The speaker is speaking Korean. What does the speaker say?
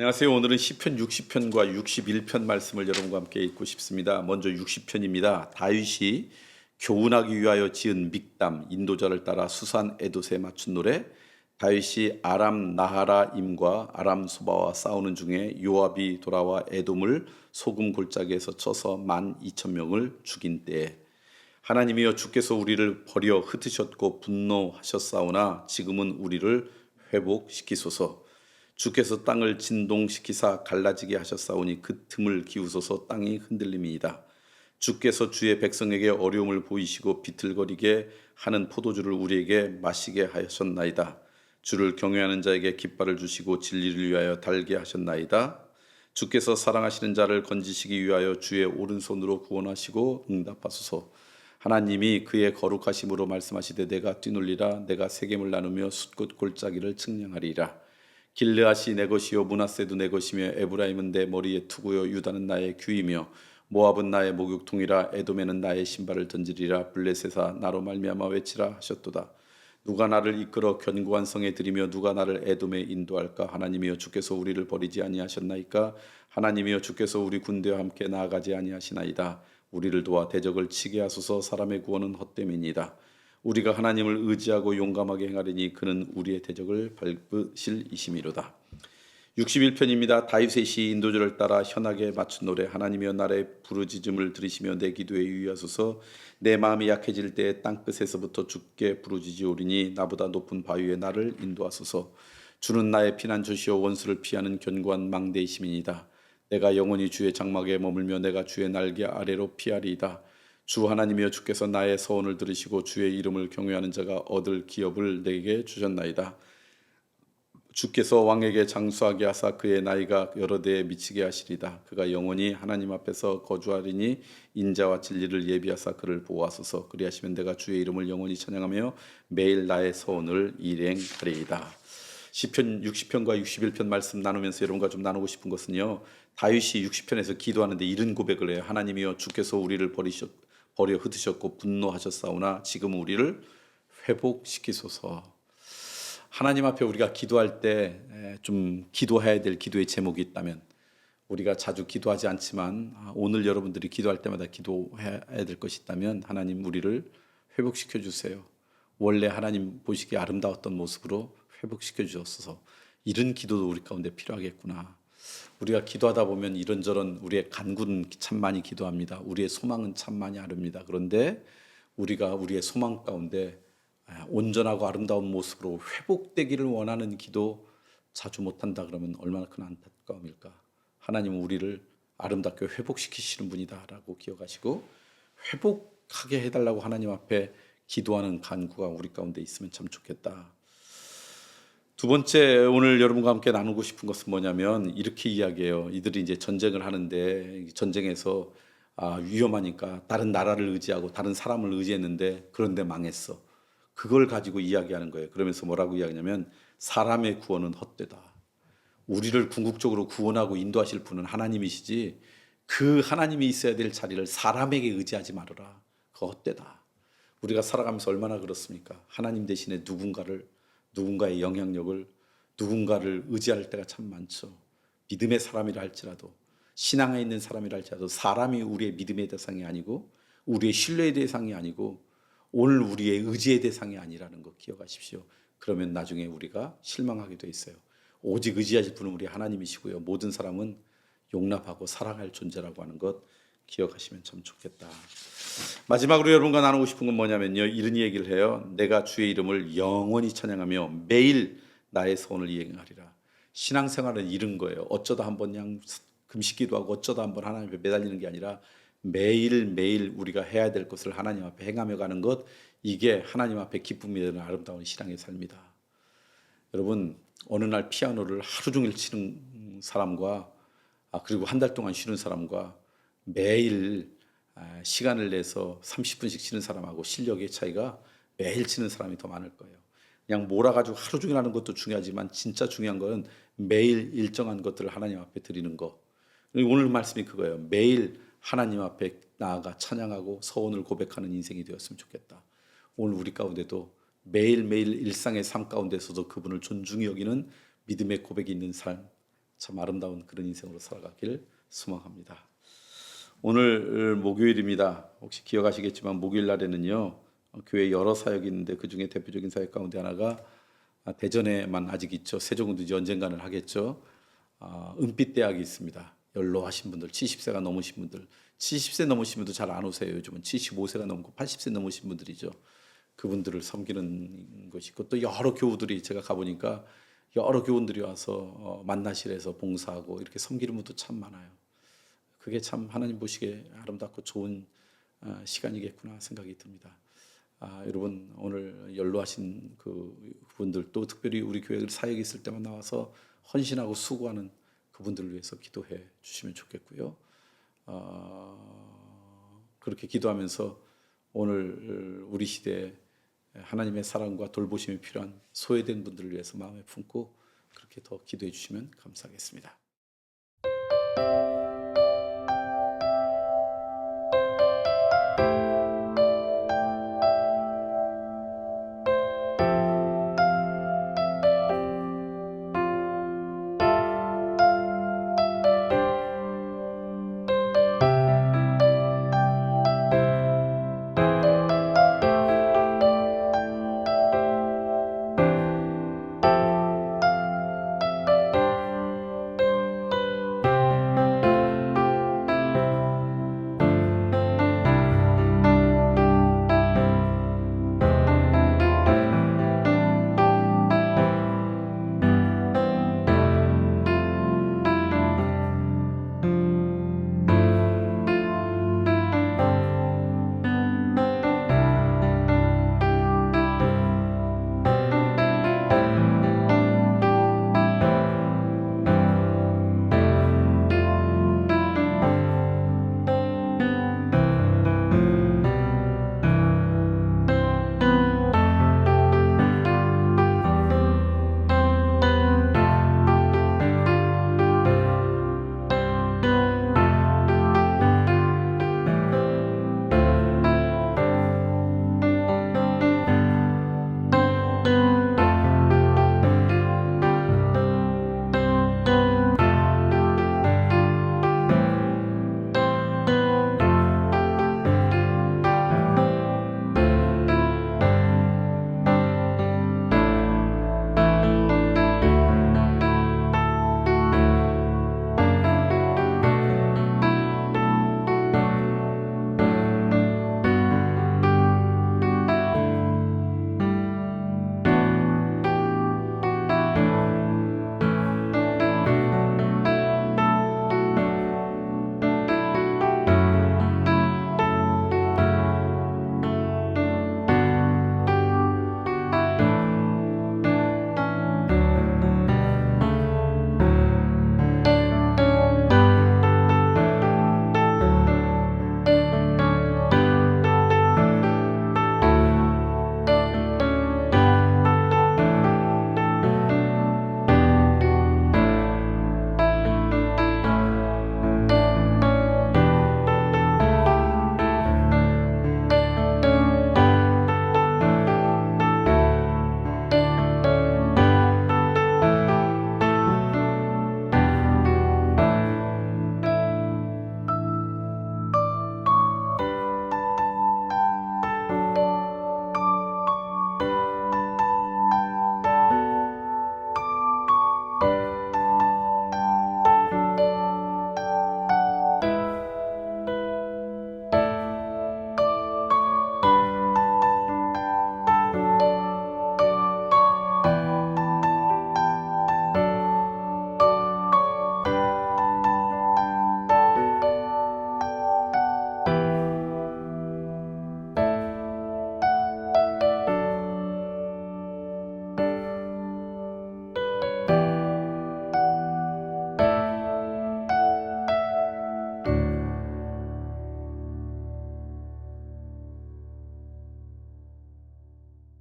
안녕하세요. 오늘은 시편 60편과 61편 말씀을 여러분과 함께 읽고 싶습니다. 먼저 60편입니다. 다윗이 교훈하기 위하여 지은 믹담 인도자를 따라 수산 에돗에 맞춘 노래 다윗이 아람 나하라임과 아람 소바와 싸우는 중에 요압이 돌아와 에돔을 소금 골짜기에서 쳐서 만 이천 명을 죽인 때에 하나님이여 주께서 우리를 버려 흩으셨고 분노하셨사오나 지금은 우리를 회복시키소서 주께서 땅을 진동시키사 갈라지게 하셨사오니 그 틈을 기우소서 땅이 흔들림이이다. 주께서 주의 백성에게 어려움을 보이시고 비틀거리게 하는 포도주를 우리에게 마시게 하셨나이다. 주를 경외하는 자에게 깃발을 주시고 진리를 위하여 달게 하셨나이다. 주께서 사랑하시는 자를 건지시기 위하여 주의 오른손으로 구원하시고 응답하소서. 하나님이 그의 거룩하심으로 말씀하시되 내가 뛰놀리라 내가 세겜을 나누며 숫꽃 골짜기를 측량하리라. 길르앗이 내 것이요 문하세도 내 것이며 에브라임은 내 머리에 투구요 유다는 나의 귀이며 모압은 나의 목욕통이라 에돔에는 나의 신발을 던지리라 블레셋아 나로 말미암아 외치라 하셨도다. 누가 나를 이끌어 견고한 성에 들이며 누가 나를 에돔에 인도할까? 하나님이여 주께서 우리를 버리지 아니하셨나이까? 하나님이여 주께서 우리 군대와 함께 나아가지 아니하시나이다. 우리를 도와 대적을 치게 하소서 사람의 구원은 헛됨이니이다 우리가 하나님을 의지하고 용감하게 행하리니 그는 우리의 대적을 밟으실 이심이로다. 61편입니다. 다윗의 시 인도절을 따라 현하게 맞춘 노래 하나님이여 나의 부르짖음을 들으시며 내 기도에 유의하소서 내 마음이 약해질 때 땅끝에서부터 죽게 부르짖으오리니 나보다 높은 바위에 나를 인도하소서 주는 나의 피난 주시오 원수를 피하는 견고한 망대이심이니다 내가 영원히 주의 장막에 머물며 내가 주의 날개 아래로 피하리이다 주 하나님이여 주께서 나의 서원을 들으시고 주의 이름을 경외하는 자가 얻을 기업을 내게 주셨나이다. 주께서 왕에게 장수하게 하사 그의 나이가 여러 대에 미치게 하시리다. 그가 영원히 하나님 앞에서 거주하리니 인자와 진리를 예비하사 그를 보호하소서. 그리하시면 내가 주의 이름을 영원히 찬양하며 매일 나의 서원을 일행하리이다. 시편 60편과 61편 말씀 나누면서 여러분과 좀 나누고 싶은 것은요. 다윗이 60편에서 기도하는데 이런 고백을 해요. 하나님이여 주께서 우리를 버리셨 버려 흩으셨고 분노하셨사오나 지금 우리를 회복시키소서. 하나님 앞에 우리가 기도할 때 좀 기도해야 될 기도의 제목이 있다면 우리가 자주 기도하지 않지만 아, 오늘 여러분들이 기도할 때마다 기도해야 될 것이 있다면 하나님 우리를 회복시켜 주세요. 원래 하나님 보시기에 아름다웠던 모습으로 회복시켜 주옵소서. 이런 기도도 우리 가운데 필요하겠구나. 우리가 기도하다 보면 이런저런 우리의 간구는 참 많이 기도합니다. 우리의 소망은 참 많이 아릅니다. 그런데 우리가 우리의 소망 가운데 아, 온전하고 아름다운 모습으로 회복되기를 원하는 기도 자주 못한다 그러면 얼마나 큰 안타까움일까. 하나님은 우리를 아름답게 회복시키시는 분이다라고 기억하시고 회복하게 해달라고 하나님 앞에 기도하는 간구가 우리 가운데 있으면 참 좋겠다. 두 번째 오늘 여러분과 함께 나누고 싶은 것은 뭐냐면 이렇게 이야기해요. 이들이 이제 전쟁을 하는데 전쟁에서 아, 위험하니까 다른 나라를 의지하고 다른 사람을 의지했는데 그런데 망했어. 그걸 가지고 이야기하는 거예요. 그러면서 뭐라고 이야기하냐면 사람의 구원은 헛되다. 우리를 궁극적으로 구원하고 인도하실 분은 하나님이시지 그 하나님이 있어야 될 자리를 사람에게 의지하지 말아라. 그거 헛되다. 우리가 살아가면서 얼마나 그렇습니까? 하나님 대신에 누군가를 누군가의 영향력을 누군가를 의지할 때가 참 많죠. 믿음의 사람이라 할지라도 신앙에 있는 사람이라 할지라도 사람이 우리의 믿음의 대상이 아니고 우리의 신뢰의 대상이 아니고 오늘 우리의 의지의 대상이 아니라는 거 기억하십시오. 그러면 나중에 우리가 실망하게 돼 있어요. 오직 의지하실 분은 우리 하나님이시고요. 모든 사람은 용납하고 사랑할 존재라고 하는 것 기억하시면 참 좋겠다. 마지막으로 여러분과 나누고 싶은 건 뭐냐면요. 이런 얘기를 해요. 내가 주의 이름을 영원히 찬양하며 매일 나의 소원을 이행하리라. 신앙생활은 이런 거예요. 어쩌다 한번 그냥 금식기도 하고 어쩌다 한 번 하나님 앞에 매달리는 게 아니라 매일 매일 우리가 해야 될 것을 하나님 앞에 행하며 가는 것 이게 하나님 앞에 기쁨이 되는 아름다운 신앙의 삶이다. 여러분 어느 날 피아노를 하루 종일 치는 사람과 아, 그리고 한 달 동안 쉬는 사람과 매일 아, 시간을 내서 30분씩 치는 사람하고 실력의 차이가 매일 치는 사람이 더 많을 거예요. 그냥 몰아가지고 하루 종일 하는 것도 중요하지만 진짜 중요한 것은 매일 일정한 것들을 하나님 앞에 드리는 거. 오늘 말씀이 그거예요. 매일 하나님 앞에 나아가 찬양하고 서원을 고백하는 인생이 되었으면 좋겠다. 오늘 우리 가운데도 매일매일 일상의 삶 가운데서도 그분을 존중히 여기는 믿음의 고백이 있는 삶 참 아름다운 그런 인생으로 살아가길 소망합니다. 오늘 목요일입니다. 혹시 기억하시겠지만 목요일 날에는요 어, 교회 여러 사역이 있는데 그 중에 대표적인 사역 가운데 하나가 아, 대전에만 아직 있죠. 세종도 이제 언젠가는 하겠죠. 아, 은빛 대학이 있습니다. 연로하신 분들, 70세가 넘으신 분들, 70세 넘으신 분도 잘안 오세요. 요즘은 75세가 넘고 80세 넘으신 분들이죠. 그분들을 섬기는 것이 있고 또 여러 교우들이 제가 가보니까 여러 교우들이 와서 어, 만나실에서 봉사하고 이렇게 섬기는 분도 참 많아요. 그게 참 하나님 보시기에 아름답고 좋은 어, 시간이겠구나 생각이 듭니다. 아, 여러분 오늘 연로하신 그 분들 또 특별히 우리 교회 사역이 있을 때만 나와서 헌신하고 수고하는 그분들을 위해서 기도해 주시면 좋겠고요. 어, 그렇게 기도하면서 오늘 우리 시대에 하나님의 사랑과 돌보심이 필요한 소외된 분들을 위해서 마음에 품고 그렇게 더 기도해 주시면 감사하겠습니다.